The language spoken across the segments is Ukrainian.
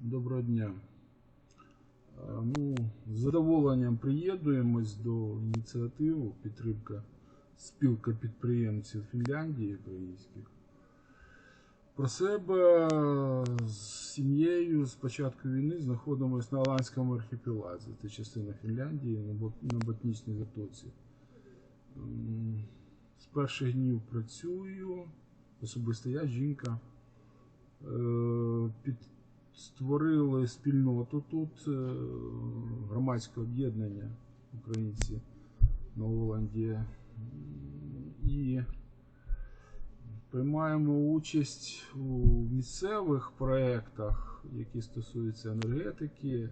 Доброго дня. Е, Ну, з задоволенням приєднуємось до ініціативи підтримка спілка підприємців Фінляндії українських. Про себе з сім'єю з початку війни знаходимося на Аланському архіпелазі. Це частина Фінляндії на Ботнічній затоці. З перших днів працюю, особисто я, жінка. Е, Під створили спільноту тут е, громадське об'єднання українці Новоландія М, і приймаємо участь у місцевих проєктах, які стосуються енергетики,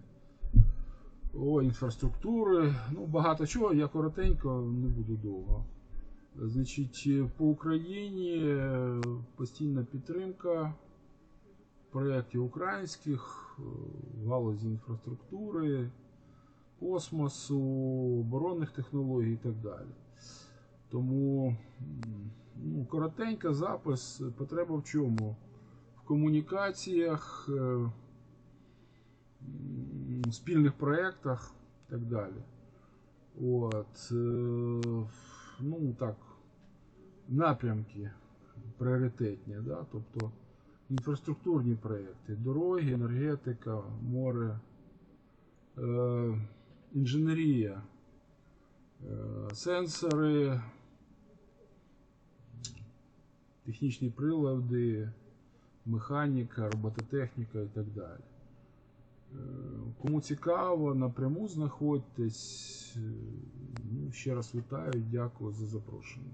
о, інфраструктури. Ну, багато чого, я коротенько не буду довго. Значить, по Україні е, постійна підтримка проєктів українських е, галузі інфраструктури, космосу, оборонних технологій і так далі. Тому ну, коротенько запис. Потреба в чому? В комунікаціях, е, спільних проєктах і так далі. От, е, ну так, напрямки пріоритетні, да? тобто інфраструктурні проєкти, дороги, енергетика, море, е, інженерія, е, сенсори, технічні прилади, механіка, робототехніка і так далі. Е, Кому цікаво, напряму знаходьтесь. Е, Ну, ще раз вітаю, дякую за запрошення.